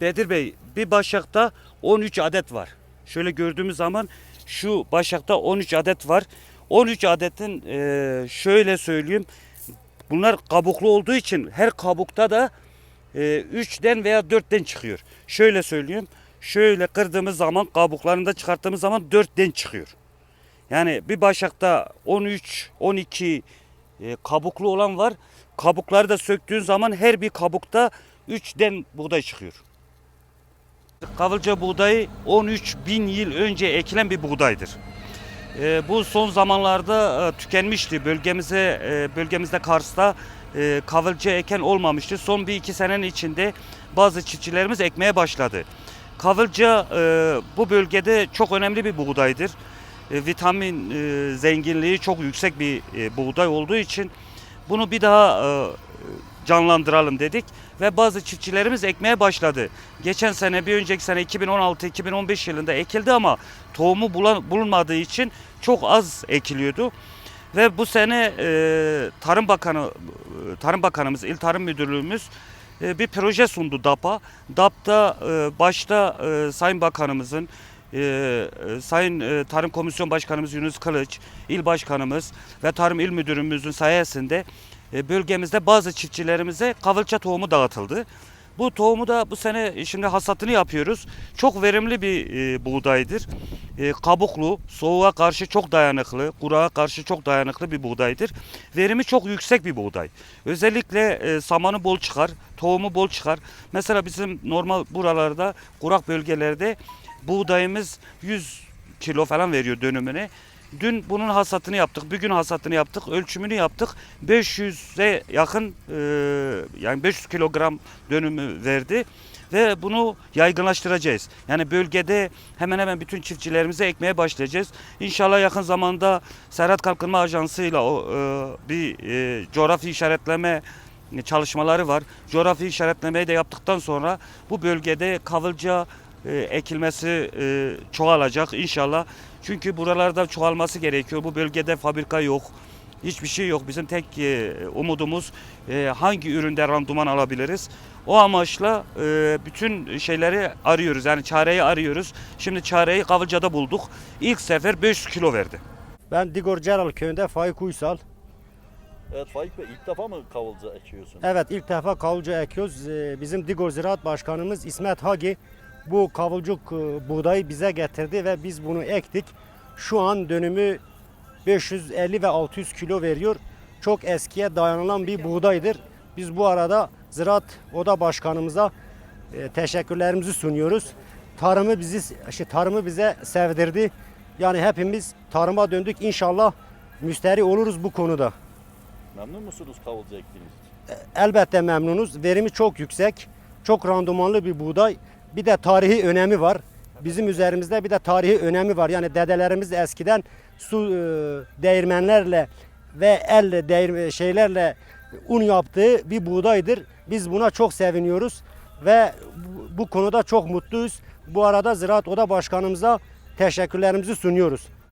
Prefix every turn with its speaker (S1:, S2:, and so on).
S1: Bedir Bey bir başakta 13 adet var. Şöyle gördüğümüz zaman şu başakta 13 adet var. 13 adetin e, şöyle söyleyeyim bunlar kabuklu olduğu için her kabukta da e, 3'den veya 4'ten çıkıyor. Şöyle söyleyeyim şöyle kırdığımız zaman kabuklarını da çıkarttığımız zaman 4'ten çıkıyor. Yani bir başakta 13, 12, e, kabuklu olan var. Kabukları da söktüğün zaman her bir kabukta 3'den buğday çıkıyor. Kavılca buğdayı 13 bin yıl önce ekilen bir buğdaydır. E, bu son zamanlarda e, tükenmişti. Bölgemize e, bölgemizde Kars'ta e, kavılca eken olmamıştı. Son bir iki senenin içinde bazı çiftçilerimiz ekmeye başladı. Kavılca e, bu bölgede çok önemli bir buğdaydır. E, vitamin e, zenginliği çok yüksek bir e, buğday olduğu için bunu bir daha canlandıralım dedik ve bazı çiftçilerimiz ekmeye başladı. Geçen sene bir önceki sene 2016-2015 yılında ekildi ama tohumu bulunmadığı için çok az ekiliyordu. Ve bu sene Tarım Bakanı Tarım Bakanımız, İl Tarım Müdürlüğümüz bir proje sundu DAP'a. DAP'ta başta Sayın Bakanımızın e, e, Sayın e, Tarım Komisyon Başkanımız Yunus Kılıç, İl Başkanımız ve Tarım İl Müdürümüzün sayesinde e, bölgemizde bazı çiftçilerimize kavılça tohumu dağıtıldı. Bu tohumu da bu sene şimdi hasatını yapıyoruz. Çok verimli bir e, buğdaydır. E, kabuklu, soğuğa karşı çok dayanıklı, kurağa karşı çok dayanıklı bir buğdaydır. Verimi çok yüksek bir buğday. Özellikle e, samanı bol çıkar, tohumu bol çıkar. Mesela bizim normal buralarda, kurak bölgelerde buğdayımız 100 kilo falan veriyor dönümüne. Dün bunun hasatını yaptık. Bugün hasatını yaptık. Ölçümünü yaptık. 500'e yakın e, yani 500 kilogram dönümü verdi. Ve bunu yaygınlaştıracağız. Yani bölgede hemen hemen bütün çiftçilerimize ekmeye başlayacağız. İnşallah yakın zamanda Serhat Kalkınma Ajansı ile bir e, coğrafi işaretleme çalışmaları var. Coğrafi işaretlemeyi de yaptıktan sonra bu bölgede kavılca e, ekilmesi e, çoğalacak inşallah. Çünkü buralarda çoğalması gerekiyor. Bu bölgede fabrika yok. Hiçbir şey yok. Bizim tek e, umudumuz e, hangi üründe randuman alabiliriz. O amaçla e, bütün şeyleri arıyoruz. Yani çareyi arıyoruz. Şimdi çareyi Kavılca'da bulduk. İlk sefer 500 kilo verdi.
S2: Ben Digor Celal köyünde Faik Uysal.
S3: Evet Faik Bey ilk defa mı kavulca ekiyorsun?
S2: Evet ilk defa kavulca ekiyoruz. Ee, Bizim Digor Ziraat Başkanımız İsmet Hagi bu kavulcuk e, buğdayı bize getirdi ve biz bunu ektik. Şu an dönümü 550 ve 600 kilo veriyor. Çok eskiye dayanılan bir buğdaydır. Biz bu arada Ziraat Oda Başkanımıza e, teşekkürlerimizi sunuyoruz. Tarımı bizi işte tarımı bize sevdirdi. Yani hepimiz tarıma döndük. İnşallah müsteri oluruz bu konuda.
S3: Memnun musunuz kavulca ektiğiniz için?
S2: Elbette memnunuz. Verimi çok yüksek. Çok randımanlı bir buğday. Bir de tarihi önemi var. Bizim üzerimizde bir de tarihi önemi var. Yani dedelerimiz eskiden su e, değirmenlerle ve elle değirme şeylerle un yaptığı bir buğdaydır. Biz buna çok seviniyoruz ve bu konuda çok mutluyuz. Bu arada Ziraat Oda Başkanımıza teşekkürlerimizi sunuyoruz.